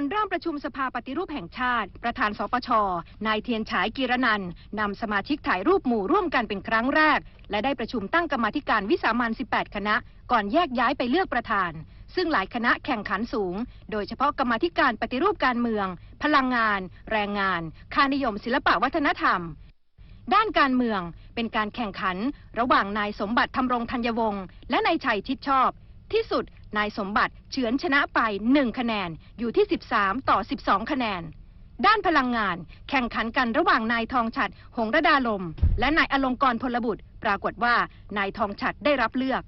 อนเริ่มประชุมสภาปฏิรูปแห่งชาติ ประธานสปช นายเทียนฉายกีรนันนำสมาชิกถ่ายรูปหมู่ร่วมกันเป็นครั้งแรก และได้ประชุมตั้งกรรมธิการวิสามัน 18 คณะ ก่อนแยกย้ายไปเลือกประธาน ซึ่งหลายคณะแข่งขันสูง โดยเฉพาะกรรมธิการปฏิรูปการเมือง พลังงาน แรงงาน ค่านิยมศิลปะวัฒนธรรมด้านการเมืองเป็นการแข่งขัน ระหว่างนายสมบัติทำรงธัญวงศ์และนายชัยชิดชอบ ที่สุด นายสมบัติเฉือนชนะไป 1 คะแนนอยู่ที่ 13 ต่อ 12 คะแนน ด้านพลังงานแข่งขันกันระหว่างนายทองฉัดหงระดาลม และนายอลงกรณ์พลบุตร ปรากฏว่านายทองฉัดได้รับเลือก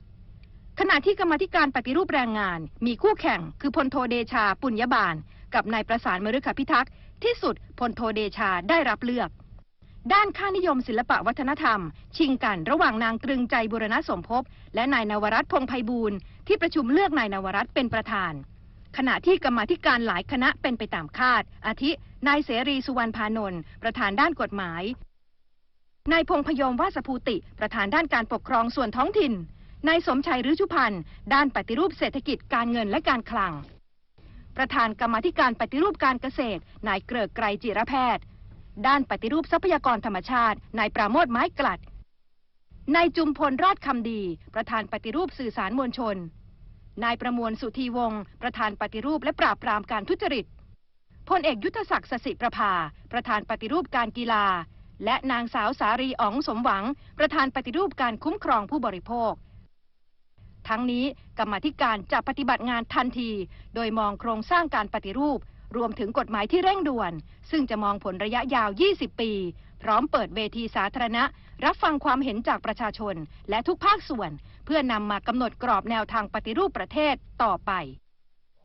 ขณะที่กรรมธิการปฏิรูปแรงงาน มีคู่แข่งคือพลโทเดชาปุญญบาล กับนายประสานมฤคพิทักษ์ที่สุดพลโทเดชาได้รับเลือกด้านค่านิยมศิลปะวัฒนธรรม ชิงกันระหว่างนางตรึงใจบุรณสมภพและนายนวรัตน์พงไพบูล ที่ประชุมเลือกนายนวรัตน์เป็นประธาน ขณะที่กรรมาธิการหลายคณะเป็นไปตามคาด อาทิ นายเสรีสุวรรณพานนท์ประธานด้านกฎหมาย นายพงพยอมวาสภูติ ประธานด้านการปกครองส่วนท้องถิ่น นายสมชัยฤชุพันธ์ด้านปฏิรูปเศรษฐกิจการเงินและการคลัง ประธานกรรมาธิการปฏิรูปการเกษตร นายเกริกไกรจิรแพทย์ ด้านปฏิรูปทรัพยากรธรรมชาติ นายปราโมทไม้กลัดนายจุมพลราชคำดี ประธานปฏิรูปสื่อสารมวลชน นายประมวลสุธีวงศ์ประธานปฏิรูปและปราบปรามการทุจริตพลเอกยุทธศักดิ์สสิประภา ประธานปฏิรูปการกีฬา และนางสาวสารีอ๋องสมหวัง ประธานปฏิรูปการคุ้มครองผู้บริโภค ทั้งนี้กรรมธิการจะปฏิบัติงานทันที โดยมองโครงสร้างการปฏิรูป รวมถึงกฎหมายที่เร่งด่วน ซึ่งจะมองผลระยะยาว 20 ปี พร้อมเปิดเวทีสาธารณะ รับฟังความเห็นจากประชาชน และทุกภาคส่วน เพื่อนำมากำหนดกรอบแนวทางปฏิรูปประเทศต่อไป